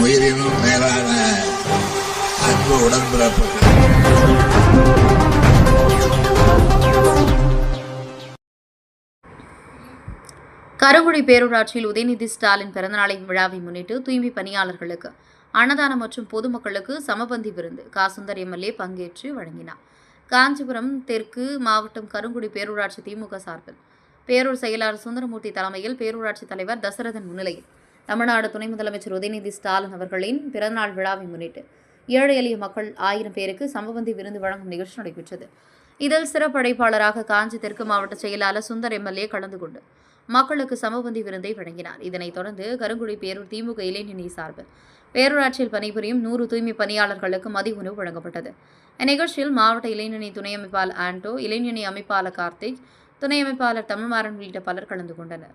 உயிரினும் மேலான அன்பு உடன்பிறப்புகள். கருங்குடி பேரூராட்சியில் உதயநிதி ஸ்டாலின் பிறந்தநாளை விழாவை முன்னிட்டு தூய்மை பணியாளர்களுக்கு அன்னதானம் மற்றும் பொதுமக்களுக்கு சமபந்தி விருந்து காசுந்தர் எம்எல்ஏ பங்கேற்று வழங்கினார். காஞ்சிபுரம் தெற்கு மாவட்டம் கருங்குடி பேரூராட்சி திமுக சார்பில் பேரூர் செயலாளர் சுந்தரமூர்த்தி தலைமையில் பேரூராட்சி தலைவர் தசரதன் முன்னிலையில் தமிழ்நாடு துணை முதலமைச்சர் உதயநிதி ஸ்டாலின் அவர்களின் பிறந்தநாள் விழாவை முன்னிட்டு ஏழை எளிய மக்கள் ஆயிரம் பேருக்கு சமபந்தி விருந்து வழங்கும் நிகழ்ச்சி நடைபெற்றது. இதில் சிறப்படைப்பாளராக காஞ்சி தெற்கு மாவட்ட செயலாளர் சுந்தர் எம்எல்ஏ கலந்து கொண்டு மக்களுக்கு சமபந்தி விருந்தை வழங்கினார். இதனைத் தொடர்ந்து கருங்குடி பேரூர் திமுக இளைஞனி சார்பில் பேரூராட்சியில் பணிபுரியும் நூறு தூய்மை பணியாளர்களுக்கு மதிய உணவு வழங்கப்பட்டது. இந்நிகழ்ச்சியில் மாவட்ட இளைஞரணி துணை அமைப்பாளர் ஆண்டோ இளைஞனி அமைப்பாளர் கார்த்திக் துணை அமைப்பாளர் தமிழ்மாறன் உள்ளிட்ட பலர் கலந்து கொண்டனர்.